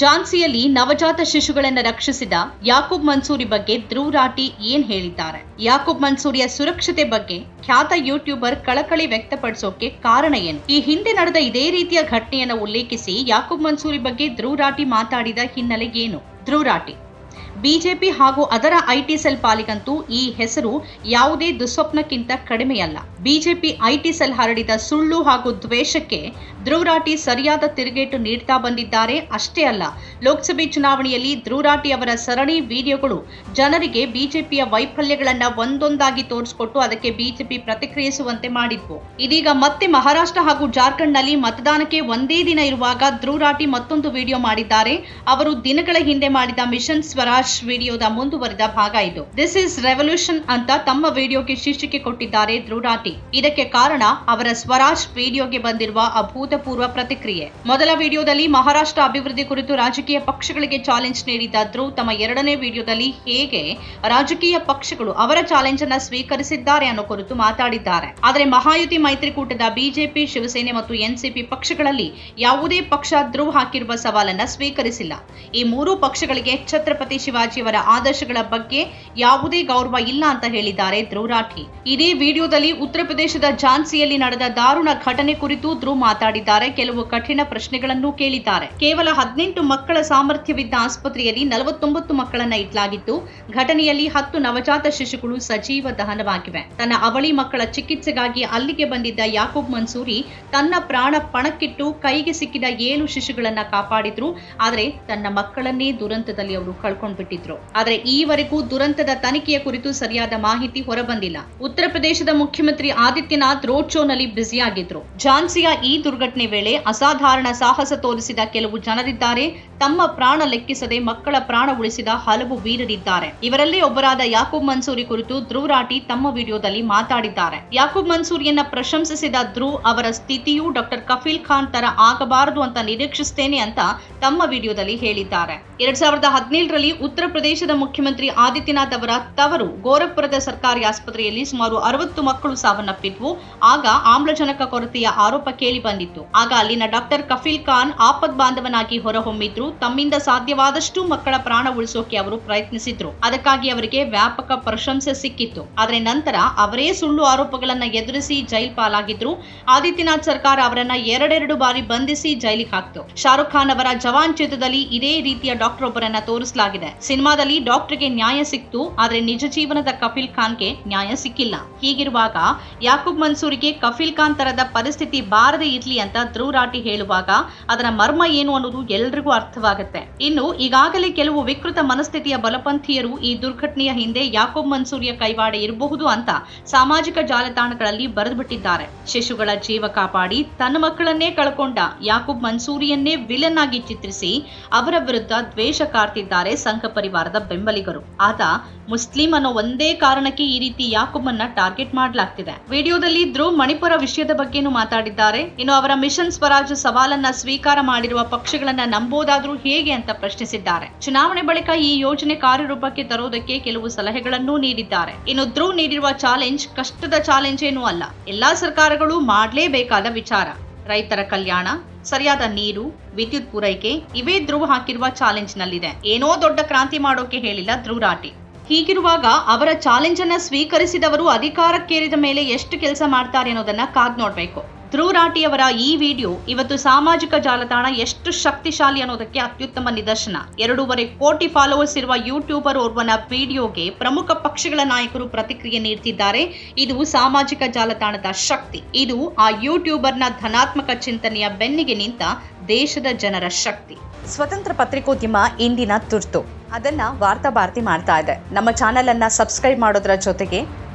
ಝಾನ್ಸಿಯಲ್ಲಿ ನವಜಾತ ಶಿಶುಗಳನ್ನು ರಕ್ಷಿಸಿದ ಯಾಕೂಬ್ ಮನ್ಸೂರಿ ಬಗ್ಗೆ ಧ್ರುವ್ ರಾಟಿ ಏನ್ ಹೇಳಿದ್ದಾರೆ? ಯಾಕೂಬ್ ಮನ್ಸೂರಿಯ ಸುರಕ್ಷತೆ ಬಗ್ಗೆ ಖ್ಯಾತ ಯೂಟ್ಯೂಬರ್ ಕಳಕಳಿ ವ್ಯಕ್ತಪಡಿಸೋಕೆ ಕಾರಣ ಏನು? ಈ ಹಿಂದೆ ನಡೆದ ಇದೇ ರೀತಿಯ ಘಟನೆಯನ್ನು ಉಲ್ಲೇಖಿಸಿ ಯಾಕೂಬ್ ಮನ್ಸೂರಿ ಬಗ್ಗೆ ಧ್ರುವ್ ರಾಟಿ ಮಾತಾಡಿದ ಹಿನ್ನೆಲೆ ಏನು? ಧ್ರುವ್ ರಾಠಿ ಬಿಜೆಪಿ ಹಾಗೂ ಅದರ ಐಟಿ ಸೆಲ್ ಪಾಲಿಗಂತೂ ಈ ಹೆಸರು ಯಾವುದೇ ದುಸ್ವಪ್ನಕ್ಕಿಂತ ಕಡಿಮೆಯಲ್ಲ. ಬಿಜೆಪಿ ಐಟಿ ಸೆಲ್ ಹರಡಿದ ಸುಳ್ಳು ಹಾಗೂ ದ್ವೇಷಕ್ಕೆ ಧ್ರುವರಾಟಿ ಸರಿಯಾದ ತಿರುಗೇಟು ನೀಡ್ತಾ ಬಂದಿದ್ದಾರೆ ಅಷ್ಟೇ ಅಲ್ಲ. ಲೋಕಸಭೆ ಚುನಾವಣೆಯಲ್ಲಿ ಧ್ರುವರಾಟಿ ಅವರ ಸರಣಿ ವಿಡಿಯೋಗಳು ಜನರಿಗೆ ಬಿಜೆಪಿಯ ವೈಫಲ್ಯಗಳನ್ನ ಒಂದೊಂದಾಗಿ ತೋರಿಸಿಕೊಟ್ಟು ಅದಕ್ಕೆ ಬಿಜೆಪಿ ಪ್ರತಿಕ್ರಿಯಿಸುವಂತೆ ಮಾಡಿದ್ವು. ಇದೀಗ ಮತ್ತೆ ಮಹಾರಾಷ್ಟ್ರ ಹಾಗೂ ಜಾರ್ಖಂಡ್ನಲ್ಲಿ ಮತದಾನಕ್ಕೆ ಒಂದೇ ದಿನ ಇರುವಾಗ ಧ್ರುವರಾಟಿ ಮತ್ತೊಂದು ವಿಡಿಯೋ ಮಾಡಿದ್ದಾರೆ. ಅವರು ದಿನಗಳ ಹಿಂದೆ ಮಾಡಿದ ಮಿಷನ್ ಸ್ವರಾಜ್ ವಿಡಿಯೋದ ಮುಂದುವರಿದ ಭಾಗ ಇದು. ದಿಸ್ ಇಸ್ ರೆವಲ್ಯೂಷನ್ ಅಂತ ತಮ್ಮ ವಿಡಿಯೋಗೆ ಶೀರ್ಷಿಕೆ ಕೊಟ್ಟಿದ್ದಾರೆ ಧ್ರುವ್ ಇದಕ್ಕೆ ಕಾರಣ ಅವರ ಸ್ವರಾಜ್ ವಿಡಿಯೋಗೆ ಬಂದಿರುವ ಅಭೂತಪೂರ್ವ ಪ್ರತಿಕ್ರಿಯೆ. ಮೊದಲ ವಿಡಿಯೋದಲ್ಲಿ ಮಹಾರಾಷ್ಟ್ರ ಅಭಿವೃದ್ಧಿ ಕುರಿತು ರಾಜಕೀಯ ಪಕ್ಷಗಳಿಗೆ ಚಾಲೆಂಜ್ ನೀಡಿದ್ದ ಧ್ರುವ್ ತಮ್ಮ ಎರಡನೇ ವಿಡಿಯೋದಲ್ಲಿ ಹೇಗೆ ರಾಜಕೀಯ ಪಕ್ಷಗಳು ಅವರ ಚಾಲೆಂಜ್ ಅನ್ನ ಸ್ವೀಕರಿಸಿದ್ದಾರೆ ಅನ್ನೋ ಕುರಿತು ಮಾತಾಡಿದ್ದಾರೆ. ಆದರೆ ಮಹಾಯುತಿ ಮೈತ್ರಿಕೂಟದ ಬಿಜೆಪಿ, ಶಿವಸೇನೆ ಮತ್ತು ಎನ್ಸಿಪಿ ಪಕ್ಷಗಳಲ್ಲಿ ಯಾವುದೇ ಪಕ್ಷ ಧ್ರುವ್ ಹಾಕಿರುವ ಸವಾಲನ್ನ ಸ್ವೀಕರಿಸಿಲ್ಲ. ಈ ಮೂರು ಪಕ್ಷಗಳಿಗೆ ಛತ್ರಪತಿ ಶಿವಾಜಿಯವರ ಆದರ್ಶಗಳ ಬಗ್ಗೆ ಯಾವುದೇ ಗೌರವ ಇಲ್ಲ ಅಂತ ಹೇಳಿದ್ದಾರೆ ಧ್ರುವ ರಾಠಿ. ಇದೇ ವಿಡಿಯೋದಲ್ಲಿ ಉತ್ತರ ಪ್ರದೇಶದ ಝಾನ್ಸಿಯಲ್ಲಿ ನಡೆದ ದಾರುಣ ಘಟನೆ ಕುರಿತು ಧ್ರುವ್ ಮಾತಾಡಿದ್ದಾರೆ. ಕೆಲವು ಕಠಿಣ ಪ್ರಶ್ನೆಗಳನ್ನು ಕೇಳಿದ್ದಾರೆ. ಕೇವಲ ಹದಿನೆಂಟು ಮಕ್ಕಳ ಸಾಮರ್ಥ್ಯವಿದ್ದ ಆಸ್ಪತ್ರೆಯಲ್ಲಿ ನಲವತ್ತೊಂಬತ್ತು ಮಕ್ಕಳನ್ನ ಇಟ್ಲಾಗಿತ್ತು ಘಟನೆಯಲ್ಲಿ ಹತ್ತು ನವಜಾತ ಶಿಶುಗಳು ಸಜೀವ ದಹನವಾಗಿವೆ. ತನ್ನ ಅವಳಿ ಮಕ್ಕಳ ಚಿಕಿತ್ಸೆಗಾಗಿ ಅಲ್ಲಿಗೆ ಬಂದಿದ್ದ ಯಾಕೂಬ್ ಮನ್ಸೂರಿ ತನ್ನ ಪ್ರಾಣ ಪಣಕ್ಕಿಟ್ಟು ಕೈಗೆ ಸಿಕ್ಕಿದ ಏಳು ಶಿಶುಗಳನ್ನ ಕಾಪಾಡಿದ್ರು. ಆದರೆ ತನ್ನ ಮಕ್ಕಳನ್ನೇ ದುರಂತದಲ್ಲಿ ಅವರು ಕಳ್ಕೊಂಡ್ಬಿಟ್ಟಿದ್ರು ಆದರೆ ಈವರೆಗೂ ದುರಂತದ ತನಿಖೆಯ ಕುರಿತು ಸರಿಯಾದ ಮಾಹಿತಿ ಹೊರಬಂದಿಲ್ಲ. ಉತ್ತರ ಪ್ರದೇಶದ ಮುಖ್ಯಮಂತ್ರಿ ಆದಿತ್ಯನಾಥ್ ರೋಡ್ ಶೋನಲ್ಲಿ ಬ್ಯುಸಿಯಾಗಿದ್ರು. ಝಾನ್ಸಿಯ ಈ ದುರ್ಘಟನೆ ವೇಳೆ ಅಸಾಧಾರಣ ಸಾಹಸ ತೋರಿಸಿದ ಕೆಲವು ಜನರಿದ್ದಾರೆ. ತಮ್ಮ ಪ್ರಾಣ ಲೆಕ್ಕಿಸದೆ ಮಕ್ಕಳ ಪ್ರಾಣ ಉಳಿಸಿದ ಹಲವು ವೀರರಿದ್ದಾರೆ. ಇವರಲ್ಲಿ ಒಬ್ಬರಾದ ಯಾಕೂಬ್ ಮನ್ಸೂರಿ ಕುರಿತು ಧ್ರುವ್ ರಾಟಿ ತಮ್ಮ ವಿಡಿಯೋದಲ್ಲಿ ಮಾತಾಡಿದ್ದಾರೆ. ಯಾಕೂಬ್ ಮನ್ಸೂರಿಯನ್ನ ಪ್ರಶಂಸಿಸಿದ ಧ್ರುವ್ ಅವರ ಸ್ಥಿತಿಯು ಡಾಕ್ಟರ್ ಕಫೀಲ್ ಖಾನ್ ತರ ಆಗಬಾರದು ಅಂತ ನಿರೀಕ್ಷಿಸ್ತೇನೆ ಅಂತ ತಮ್ಮ ವಿಡಿಯೋದಲ್ಲಿ ಹೇಳಿದ್ದಾರೆ. ಎರಡ್ ಸಾವಿರದ ಹದಿನೇಳರಲ್ಲಿ ಉತ್ತರ ಪ್ರದೇಶದ ಮುಖ್ಯಮಂತ್ರಿ ಆದಿತ್ಯನಾಥ್ ಅವರ ತವರು ಗೋರಖ್ಪುರದ ಸರ್ಕಾರಿ ಆಸ್ಪತ್ರೆಯಲ್ಲಿ ಸುಮಾರು ಅರವತ್ತು ಮಕ್ಕಳು ಸಾವನ್ನಪ್ಪಿದ್ವು. ಆಗ ಆಮ್ಲಜನಕ ಕೊರತೆಯ ಆರೋಪ ಕೇಳಿ ಬಂದಿತ್ತು. ಆಗ ಅಲ್ಲಿನ ಡಾಕ್ಟರ್ ಕಫೀಲ್ ಖಾನ್ ಆಪದ್ ಬಾಂಧವನಾಗಿ ಹೊರಹೊಮ್ಮಿದ್ರು. ತಮ್ಮಿಂದ ಸಾಧ್ಯವಾದಷ್ಟು ಮಕ್ಕಳ ಪ್ರಾಣ ಉಳಿಸೋಕೆ ಅವರು ಪ್ರಯತ್ನಿಸಿದ್ರು. ಅದಕ್ಕಾಗಿ ಅವರಿಗೆ ವ್ಯಾಪಕ ಪ್ರಶಂಸೆ ಸಿಕ್ಕಿತ್ತು. ಆದರೆ ನಂತರ ಅವರೇ ಸುಳ್ಳು ಆರೋಪಗಳನ್ನ ಎದುರಿಸಿ ಜೈಲ್ ಪಾಲಾಗಿದ್ರು. ಆದಿತ್ಯನಾಥ್ ಸರ್ಕಾರ ಅವರನ್ನ ಎರಡೆರಡು ಬಾರಿ ಬಂಧಿಸಿ ಜೈಲಿಗೆ ಹಾಕ್ತು. ಶಾರುಖ್ ಖಾನ್ ಅವರ ಜವಾನ್ ಚಿತ್ರದಲ್ಲಿ ಇದೇ ರೀತಿಯ ಡಾಕ್ಟರ್ ಒಬ್ಬರನ್ನ ತೋರಿಸಲಾಗಿದೆ. ಸಿನಿಮಾದಲ್ಲಿ ಡಾಕ್ಟರ್ಗೆ ನ್ಯಾಯ ಸಿಕ್ತು, ಆದ್ರೆ ನಿಜ ಜೀವನದ ಕಫೀಲ್ ಖಾನ್ಗೆ ನ್ಯಾಯ ಸಿಕ್ಕಿಲ್ಲ. ಹೀಗಿರುವಾಗ ಯಾಕೂಬ್ ಮನ್ಸೂರಿಗೆ ಕಫೀಲ್ ಖಾನ್ ತರದ ಪರಿಸ್ಥಿತಿ ಬಾರದೆ ಇರ್ಲಿ ಅಂತ ಧ್ರುವರಾಟಿ ಹೇಳುವಾಗ ಅದರ ಮರ್ಮ ಏನು ಅನ್ನೋದು ಎಲ್ರಿಗೂ ಅರ್ಥವಾಗುತ್ತೆ. ಇನ್ನು ಈಗಾಗಲೇ ಕೆಲವು ವಿಕೃತ ಮನಸ್ಥಿತಿಯ ಬಲಪಂಥೀಯರು ಈ ದುರ್ಘಟನೆಯ ಹಿಂದೆ ಯಾಕೂಬ್ ಮನ್ಸೂರಿಯ ಕೈವಾಡ ಇರಬಹುದು ಅಂತ ಸಾಮಾಜಿಕ ಜಾಲತಾಣಗಳಲ್ಲಿ ಬರೆದುಬಿಟ್ಟಿದ್ದಾರೆ. ಶಿಶುಗಳ ಜೀವ ಕಾಪಾಡಿ ತನ್ನ ಮಕ್ಕಳನ್ನೇ ಕಳ್ಕೊಂಡ ಯಾಕೂಬ್ ಮನ್ಸೂರಿಯನ್ನೇ ವಿಲನ್ ಆಗಿ ಚಿತ್ರಿಸಿ ಅವರ ವಿರುದ್ಧ ದ್ವೇಷ ಕಾರ್ತಿದ್ದಾರೆ ಸಂಘ ಪರಿವಾರದ ಬೆಂಬಲಿಗರು. ಆತ, ಮುಸ್ಲಿಂ ಅನ್ನೋ ಒಂದೇ ಕಾರಣಕ್ಕೆ ಈ ರೀತಿ ಯಾಕುಬನ್ನ ಟಾರ್ಗೆಟ್ ಮಾಡಲಾಗ್ತಿದೆ. ವಿಡಿಯೋದಲ್ಲಿ ಧ್ರುವ್ ಮಣಿಪುರ ವಿಷಯದ ಬಗ್ಗೆನೂ ಮಾತಾಡಿದ್ದಾರೆ. ಇನ್ನು ಅವರ ಮಿಷನ್ ಸ್ವರಾಜ್ ಸವಾಲನ್ನ ಸ್ವೀಕಾರ ಮಾಡಿರುವ ಪಕ್ಷಗಳನ್ನ ನಂಬೋದಾದ್ರೂ ಹೇಗೆ ಅಂತ ಪ್ರಶ್ನಿಸಿದ್ದಾರೆ. ಚುನಾವಣೆ ಬಳಿಕ ಈ ಯೋಜನೆ ಕಾರ್ಯರೂಪಕ್ಕೆ ತರೋದಕ್ಕೆ ಕೆಲವು ಸಲಹೆಗಳನ್ನೂ ನೀಡಿದ್ದಾರೆ. ಇನ್ನು ಧ್ರುವ್ ನೀಡಿರುವ ಚಾಲೆಂಜ್ ಕಷ್ಟದ ಚಾಲೆಂಜ್ ಏನೂ ಅಲ್ಲ. ಎಲ್ಲಾ ಸರ್ಕಾರಗಳು ಮಾಡಲೇಬೇಕಾದ ವಿಚಾರ. ರೈತರ ಕಲ್ಯಾಣ, ಸರಿಯಾದ ನೀರು, ವಿದ್ಯುತ್ ಪೂರೈಕೆ, ಇವೇ ಧ್ರುವ ಹಾಕಿರುವ ಚಾಲೆಂಜ್ನಲ್ಲಿದೆ. ಏನೋ ದೊಡ್ಡ ಕ್ರಾಂತಿ ಮಾಡೋಕೆ ಹೇಳಿಲ್ಲ ಧ್ರುವರಾಟಿ. ಹೀಗಿರುವಾಗ ಅವರ ಚಾಲೆಂಜ್ ಅನ್ನ ಸ್ವೀಕರಿಸಿದವರು ಅಧಿಕಾರಕ್ಕೇರಿದ ಮೇಲೆ ಎಷ್ಟು ಕೆಲಸ ಮಾಡ್ತಾರೆ ಅನ್ನೋದನ್ನ ಕಾದ್ ನೋಡ್ಬೇಕು. ಧ್ರುವ್ ರಾಠಿ ಅವರ ಈ ವಿಡಿಯೋ ಇವತ್ತು ಸಾಮಾಜಿಕ ಜಾಲತಾಣ ಎಷ್ಟು ಶಕ್ತಿಶಾಲಿ ಅನ್ನೋದಕ್ಕೆ ಅತ್ಯುತ್ತಮ ನಿದರ್ಶನ. ಎರಡೂವರೆ ಕೋಟಿ ಫಾಲೋವರ್ಸ್ ಇರುವ ಯೂಟ್ಯೂಬರ್ ಓರ್ವನ ವಿಡಿಯೋಗೆ ಪ್ರಮುಖ ಪಕ್ಷಗಳ ನಾಯಕರು ಪ್ರತಿಕ್ರಿಯೆ ನೀಡುತ್ತಿದ್ದಾರೆ ಇದು ಸಾಮಾಜಿಕ ಜಾಲತಾಣದ ಶಕ್ತಿ. ಇದು ಆ ಯೂಟ್ಯೂಬರ್ನ ಧನಾತ್ಮಕ ಚಿಂತನೆಯ ಬೆನ್ನಿಗೆ ನಿಂತ ದೇಶದ ಜನರ ಶಕ್ತಿ. ಸ್ವತಂತ್ರ ಪತ್ರಿಕೋದ್ಯಮ ಇಂದಿನ ತುರ್ತು. ಅದನ್ನ ವಾರ್ತಾ ಭಾರತಿ ಮಾಡ್ತಾ ಇದೆ. ನಮ್ಮ ಚಾನೆಲ್ ಅನ್ನ ಸಬ್ಸ್ಕ್ರೈಬ್ ಮಾಡೋದ್ರ ಜೊತೆಗೆ